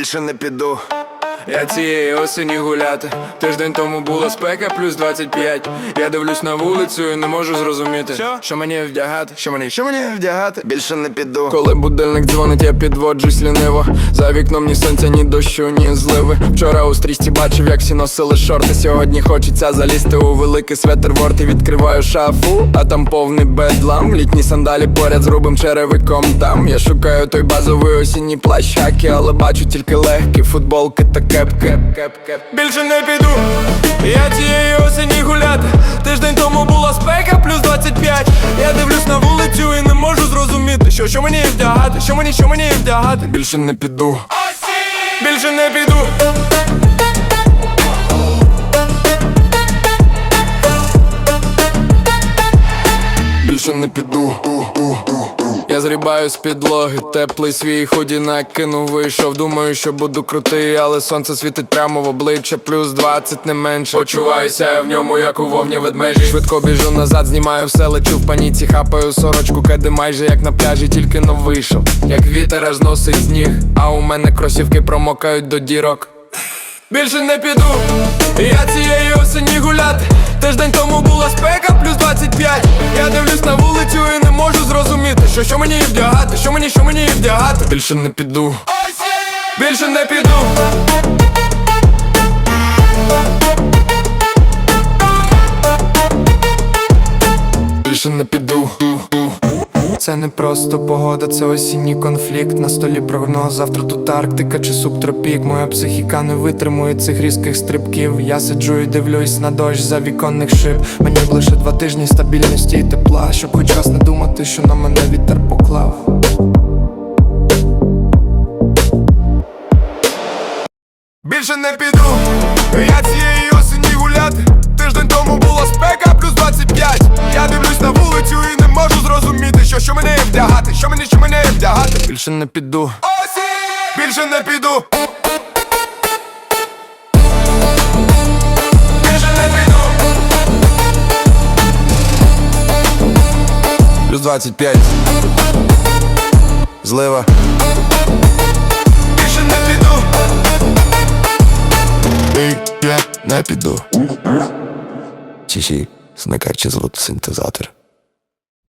більше не піду. Я цієї осені гуляти. Тиждень тому була спека, плюс 25. Я дивлюсь на вулицю і не можу зрозуміти, що мені вдягати, що мені, що мені вдягати. Більше не піду. Коли будильник дзвонить, я підводжусь ліниво. За вікном ні сонця, ні дощу, ні зливи. Вчора у стрічці бачив, як всі носили шорти. Сьогодні хочеться залізти у великий светр ворт і відкриваю шафу, а там повний бедлам. Літні сандалі поряд з грубим черевиком. Там я шукаю той базовий осінній плащ хакі, але бачу тільки легкі футболки та кепки. Кеп, кеп. Більше не піду. Я цієї осені гуляти. Тиждень тому була спека, плюс 25. Я дивлюсь на вулицю і не можу зрозуміти, що, що мені вдягати, що мені, що мені вдягати. Більше не піду. Більше не піду. Більше не піду. Я зрібаю з підлоги, теплий свій худі накинув, вийшов. Думаю, що буду крутий, але сонце світить прямо в обличчя, плюс 20 не менше. Почуваюся в ньому, як у вовні ведмежі. Швидко біжу назад, знімаю все, лечу в паніці, хапаю сорочку, кеди майже як на пляжі, тільки но вийшов. Як вітер аж зносить сніг, а у мене кросівки промокають до дірок. Більше не піду, я цієї осені гуляти. Тиждень тому була спека, плюс 25. Я дивлюсь на вулицю і що що мені вдягати, що мені, що мені вдягати. Більше не піду. Більше не піду. Більше не піду. Це не просто погода, це осінній конфлікт. На столі прогноз, завтра тут Арктика чи субтропік. Моя психіка не витримує цих різких стрибків. Я сиджу і дивлюсь на дощ за віконних шиб. Мені б лише два тижні стабільності і тепла, щоб хоч раз не думати, що на мене вітер поклав. Більше не піду, я цієї осені гуляти. Більше не піду. Осінь! Більше не піду. Більше не піду. Плюс 25. Злива. Більше не піду. Я не піду. Чіші, зникаючи звук синтезатор.